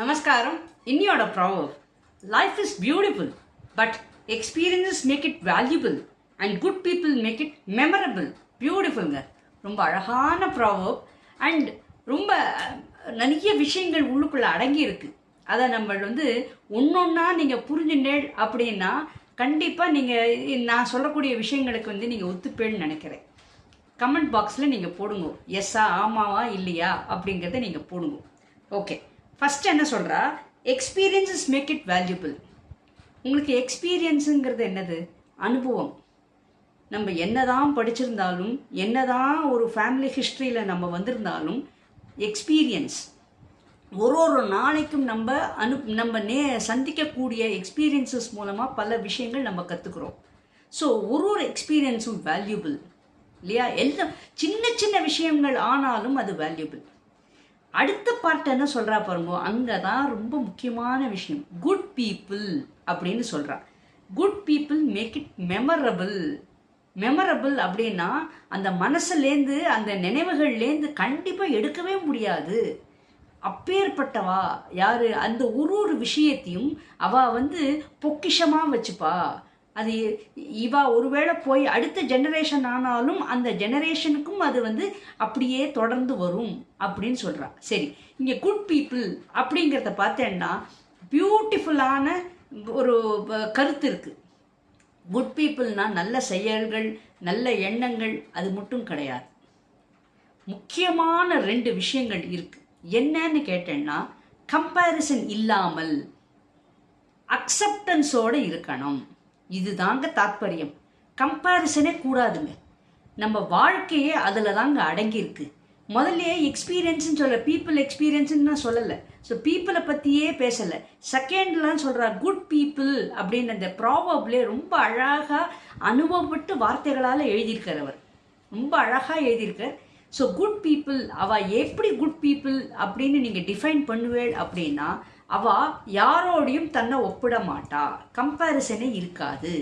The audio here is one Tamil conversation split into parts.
நமஸ்காரம். இன்னியோட ப்ராவம் life is beautiful but experiences make it valuable and good people make it memorable பியூட்டிஃபுல்ங்க ரொம்ப அழகான ப்ராவம் அண்ட் ரொம்ப நிறைய விஷயங்கள் உள்ளுக்குள்ளே அடங்கி இருக்கு. அதை நம்ம வந்து ஒன்றொன்னா நீங்கள் புரிஞ்சுனேள் அப்படின்னா கண்டிப்பாக நீங்கள் நான் சொல்லக்கூடிய விஷயங்களுக்கு வந்து நீங்கள் ஒத்துப்பேன்னு நினைக்கிறேன். கமெண்ட் பாக்ஸில் நீங்கள் போடுங்க. எஸ்ஸா ஆமாவா இல்லையா? அப்படிங்கிறத நீங்கள் போடுங்க. ஓகே ஃபஸ்ட்டு என்ன சொல்கிறா எக்ஸ்பீரியன்ஸஸ் மேக் இட் வேல்யூபிள் உங்களுக்கு எக்ஸ்பீரியன்ஸுங்கிறது என்னது? அனுபவம். நம்ம என்ன தான் படிச்சிருந்தாலும் என்னதான் ஒரு ஃபேமிலி ஹிஸ்ட்ரியில் நம்ம வந்திருந்தாலும் எக்ஸ்பீரியன்ஸ் ஒரு ஒரு நாளைக்கும் நம்ம அனு நம்ம நே சந்திக்கக்கூடிய எக்ஸ்பீரியன்ஸஸ் மூலமாக பல விஷயங்கள் நம்ம கற்றுக்குறோம் ஸோ ஒரு ஒரு எக்ஸ்பீரியன்ஸும் வேல்யூபிள் இல்லையா? எல்லாம் சின்ன சின்ன விஷயங்கள் ஆனாலும் அது வேல்யூபிள் அடுத்த பார்ட் என்ன சொல்கிறா பாருங்க. அங்கே தான் ரொம்ப முக்கியமான விஷயம். குட் பீப்புள் அப்படின்னு சொல்கிறா good people make it memorable memorable அப்படின்னா அந்த மனசுலேருந்து அந்த நினைவுகள்லேருந்து கண்டிப்பாக எடுக்கவே முடியாது. அப்பேற்பட்டவா யார்? அந்த ஒரு ஒரு விஷயத்தையும் அவ வந்து பொக்கிஷமாக வச்சுப்பா. அது இவா ஒருவேளை போய் அடுத்த ஜெனரேஷன் ஆனாலும் அந்த ஜெனரேஷனுக்கும் அது வந்து அப்படியே தொடர்ந்து வரும் அப்படின்னு சொல்கிறா சரி இங்கே குட் பீப்புள் அப்படிங்கிறத பார்த்தேன்னா பியூட்டிஃபுல்லான ஒரு கருத்து இருக்குது குட் பீப்புள்னால் நல்ல செயல்கள் நல்ல எண்ணங்கள் அது மட்டும் கிடையாது. முக்கியமான ரெண்டு விஷயங்கள் இருக்குது என்னன்னு கேட்டேன்னா கம்பேரிசன் இல்லாமல் அக்செப்டன்ஸோடு இருக்கணும். இதுதாங்க தாத்பரியம். கம்பேரிசனே கூடாதுங்க. நம்ம வாழ்க்கையே அதில் தாங்க அடங்கியிருக்கு. முதல்லயே எக்ஸ்பீரியன்ஸ்னு சொல்ல பீப்புள் எக்ஸ்பீரியன்ஸ்ன்னு நான் சொல்லலை. ஸோ பீப்புளை பற்றியே பேசலை. செகண்ட்லாம் சொல்கிறா குட் பீப்புள் அப்படின்னு அந்த ப்ராபப்லே ரொம்ப அழகாக அனுபவப்பட்டு வார்த்தைகளால் எழுதியிருக்கார் அவர். ரொம்ப அழகாக எழுதியிருக்கார். ஸோ குட் பீப்புள் அவள் எப்படி குட் பீப்புள் அப்படின்னு நீங்கள் டிஃபைன் பண்ணுவேள் அப்படின்னா அவள் யாரோடையும் தன்னை ஒப்பிட மாட்டா. கம்பேரிசனே இருக்காது.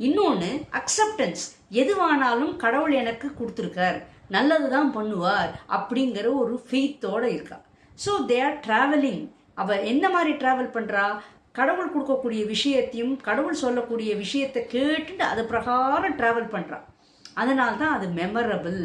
இன்னொன்று அக்செப்டன்ஸ் எதுவானாலும் கடவுள் எனக்கு கொடுத்துருக்கார். நல்லது தான் பண்ணுவார் அப்படிங்கிற ஒரு ஃபெய்த்தோடு இருக்கா. ஸோ தே ஆர் ட்ராவலிங் அவள் என்ன மாதிரி ட்ராவல் பண்ணுறா கடவுள் கொடுக்கக்கூடிய விஷயத்தையும் கடவுள் சொல்லக்கூடிய விஷயத்தை கேட்டுட்டு அது பிரகாரம் ட்ராவல் பண்ணுறான் அதனால்தான் அது மெமரபிள்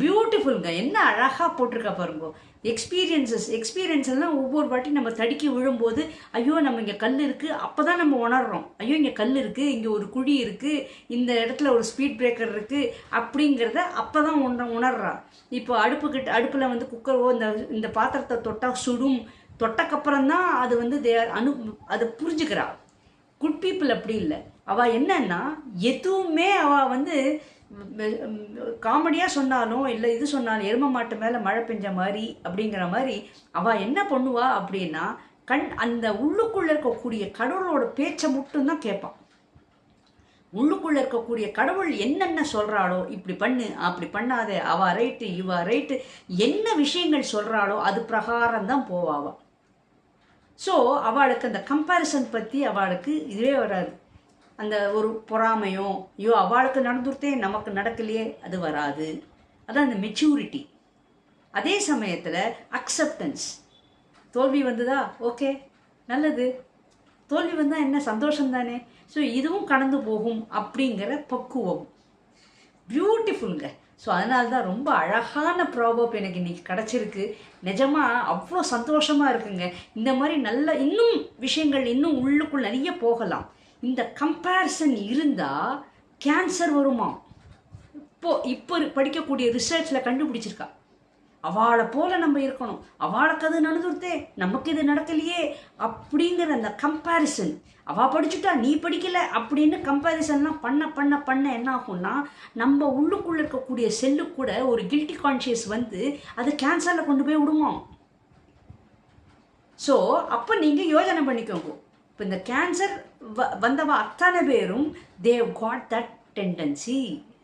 பியூட்டிஃபுல்ங்க என்ன அழகாக போட்டிருக்கா பாருங்க. எக்ஸ்பீரியன்சஸ் எக்ஸ்பீரியன்ஸ் எல்லாம் ஒவ்வொரு வாட்டி நம்ம தடுக்கி விழும்போது ஐயோ நம்ம இங்கே கல் இருக்குது அப்போ தான் நம்ம உணர்றோம். ஐயோ இங்கே கல் இருக்குது இங்கே ஒரு குழி இருக்குது இந்த இடத்துல ஒரு ஸ்பீட் பிரேக்கர் இருக்குது அப்படிங்கிறத அப்போ தான் உண உணர்றான் இப்போ அடுப்புக்கிட்ட அடுப்பில் வந்து குக்கரோ இந்த இந்த பாத்திரத்தை தொட்டால் சுடும். தொட்டக்கப்புறம் தான் அது வந்து தே அனு அதை புரிஞ்சுக்கிறா. குட் பீப்புள் அப்படி இல்லை. அவள் என்னன்னா எதுவுமே அவள் வந்து காமெடியாக சொன்னாலும் இல்லை இது சொன்னாலும் எரும மாட்டு மேலே மழை பெஞ்ச மாதிரி அப்படிங்கிற மாதிரி அவள் என்ன பண்ணுவா அப்படின்னா கண் அந்த உள்ளுக்குள்ளே இருக்கக்கூடிய கடவுளோட பேச்சை மட்டும்தான் கேட்பான். உள்ளுக்குள்ளே இருக்கக்கூடிய கடவுள் என்னென்ன சொல்கிறாளோ இப்படி பண்ணு அப்படி பண்ணாதே அவ ரைட்டு இவ ரைட்டு என்ன விஷயங்கள் சொல்கிறாளோ அது பிரகாரம் தான் போவாவா ஸோ அவளுக்கு அந்த கம்பேரிசன் பற்றி அவளுக்கு இதுவே வராது. அந்த ஒரு பொறாமையோ ஐயோ அவளுக்கு நடந்துருத்தே நமக்கு நடக்கலையே அது வராது. அதான் அந்த மெச்சூரிட்டி அதே சமயத்தில் அக்செப்டன்ஸ் தோல்வி வந்ததா? ஓகே. நல்லது. தோல்வி வந்தால் என்ன? சந்தோஷம் தானே ஸோ இதுவும் கடந்து போகும் அப்படிங்கிற பக்குவம். பியூட்டிஃபுல்ங்க ஸோ அதனால தான் ரொம்ப அழகான ப்ராபப் எனக்கு இன்னைக்கு கிடச்சிருக்கு. நிஜமாக அவ்வளோ சந்தோஷமாக இருக்குங்க. இந்த மாதிரி நல்ல இன்னும் விஷயங்கள் இன்னும் உள்ளுக்குள் நிறைய போகலாம். இந்த கம்பேரிசன் இருந்தால் கேன்சர் வருமா? இப்போ இப்போ படிக்கக்கூடிய ரிசர்ச்சில் கண்டுபிடிச்சிருக்கா. அவளை போல நம்ம இருக்கணும். அவளுக்கு அது நடந்துருத்தே நமக்கு இது நடக்கலையே. அப்படிங்கிற அந்த கம்பேரிசன் அவள் படிச்சுட்டா நீ படிக்கல அப்படின்னு கம்பேரிசன்லாம் பண்ண பண்ண பண்ண என்ன ஆகும்னா நம்ம உள்ளுக்குள்ளே இருக்கக்கூடிய செல்லு கூட ஒரு கில்ட்டி கான்ஷியஸ் வந்து அது கேன்சரில் கொண்டு போய் விடுவோம் ஸோ அப்போ நீங்கள் யோசனை பண்ணிக்கோங்க. இப்போ இந்த கேன்சர் வ வந்தவ அத்தனை பேரும் தேவ் காட் தட் டெண்டன்சி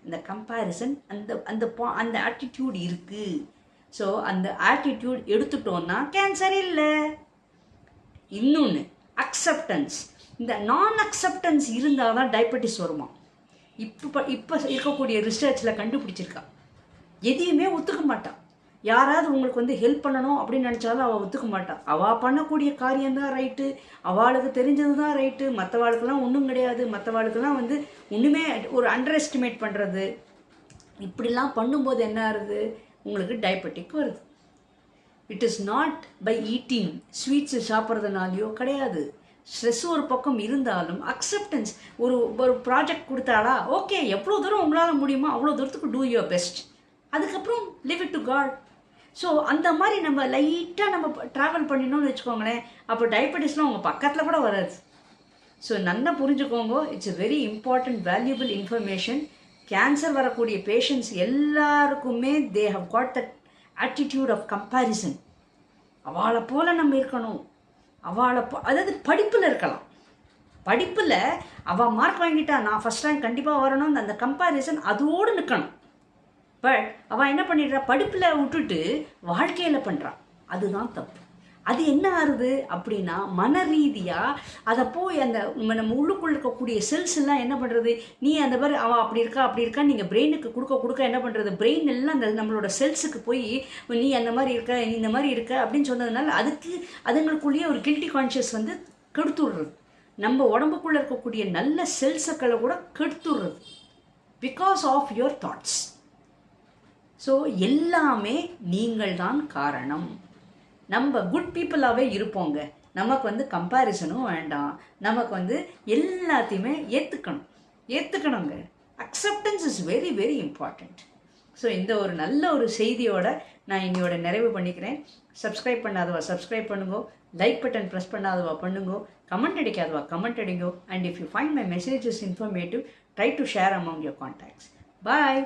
இந்த கம்பேரிசன் அந்த அந்த பா- அந்த ஆட்டிடியூட் இருக்குது ஸோ அந்த ஆட்டிடியூட் எடுத்துட்டோன்னா கேன்சர் இல்லை. இன்னொன்று அக்செப்டன்ஸ் இந்த நான் அக்செப்டன்ஸ் இருந்தால் தான் டயபெட்டிஸ் வருமா இப்போ இப்போ இருக்கக்கூடிய ரிசர்ச்சில் கண்டுபிடிச்சிருக்கா எதையுமே ஒத்துக்க மாட்டான். யாராவது உங்களுக்கு வந்து ஹெல்ப் பண்ணணும் அப்படின்னு நினச்சாலும் அவள் ஒத்துக்க மாட்டாள் அவள் பண்ணக்கூடிய காரியம்தான் ரைட்டு அவளுக்கு தெரிஞ்சது தான் ரைட்டு மற்றவாளுக்கெல்லாம் ஒன்றும் கிடையாது. மற்றவாளுக்கெல்லாம் வந்து ஒன்றுமே ஒரு அண்டர் எஸ்டிமேட் பண்ணுறது இப்படிலாம் பண்ணும்போது என்ன ஆகுது? உங்களுக்கு டயபெட்டிக் வருது. It is not by eating sweets சாப்பிட்றதுனாலையோ கிடையாது. ஸ்ட்ரெஸ் ஒரு பக்கம் இருந்தாலும் அக்செப்டன்ஸ் ஒரு ஒரு ப்ராஜெக்ட் கொடுத்தாளா? ஓகே எவ்வளோ தூரம் உங்களால் முடியுமோ அவ்வளோ தூரத்துக்கு டூ யுவர் பெஸ்ட் அதுக்கப்புறம் leave it to God so அந்த மாதிரி நம்ம லைட்டாக நம்ம ட்ராவல் பண்ணினோம்னு வச்சுக்கோங்களேன் அப்போ டயபெட்டிஸ்லாம் உங்கள் பக்கத்தில் கூட வராது. ஸோ நல்லா புரிஞ்சுக்கோங்க. It's very important valuable information cancer வரக்கூடிய பேஷண்ட்ஸ் எல்லாருக்குமே they have got that attitude of comparison அவளை போல் நம்ம இருக்கணும். அவளை போ அதாவது படிப்பில் இருக்கலாம். படிப்பில் அவள் மார்க் வாங்கிட்டா நான் ஃபஸ்ட் ரேங்க் கண்டிப்பாக வரணும்னு அந்த கம்பேரிசன் அதோடு நிற்கணும் பட் அவள் என்ன பண்ணிடுறா? படிப்பில் விட்டுட்டு வாழ்க்கையில் பண்ணுறான் அதுதான் தப்பு. அது என்ன ஆகுது அப்படின்னா மன ரீதியாக அதை போய் அந்த நம்ம நம்ம உள்ளுக்குள்ள இருக்கக்கூடிய செல்ஸ் எல்லாம் என்ன பண்ணுறது நீ அந்த மாதிரி அவள் அப்படி இருக்கா அப்படி இருக்கா நீங்கள் பிரெயினுக்கு கொடுக்க கொடுக்க என்ன பண்ணுறது பிரெயின் எல்லாம் அந்த நம்மளோட செல்ஸுக்கு போய் நீ அந்த மாதிரி இருக்க நீ இந்த மாதிரி இருக்க அப்படின்னு சொன்னதுனால அதுக்கு அதுங்களுக்குள்ளேயே ஒரு கில்ட்டி கான்ஷியஸ் வந்து கெடுத்துடுறது. நம்ம உடம்புக்குள்ளே இருக்கக்கூடிய நல்ல செல்ஸக்களை கூட கெடுத்துடுறது. Because of your thoughts so எல்லாமே நீங்கள் தான் காரணம். நம்ம குட் பீப்புளாகவே இருப்போங்க. நமக்கு வந்து கம்பேரிசனும் வேண்டாம். நமக்கு வந்து எல்லாத்தையுமே ஏற்றுக்கணும் ஏற்றுக்கணுங்க acceptance is very very important so இந்த ஒரு நல்ல ஒரு செய்தியோட நான் இன்னையோட நிறைவு பண்ணிக்கிறேன். சப்ஸ்கிரைப் பண்ணாதவா சப்ஸ்கிரைப் பண்ணுங்க. லைக் பட்டன் ப்ரெஸ் பண்ணாதவா பண்ணுங்க. கமெண்ட் அடிக்காதவா comment அடிங்கோ. And if you find my messages informative try to share among your contacts bye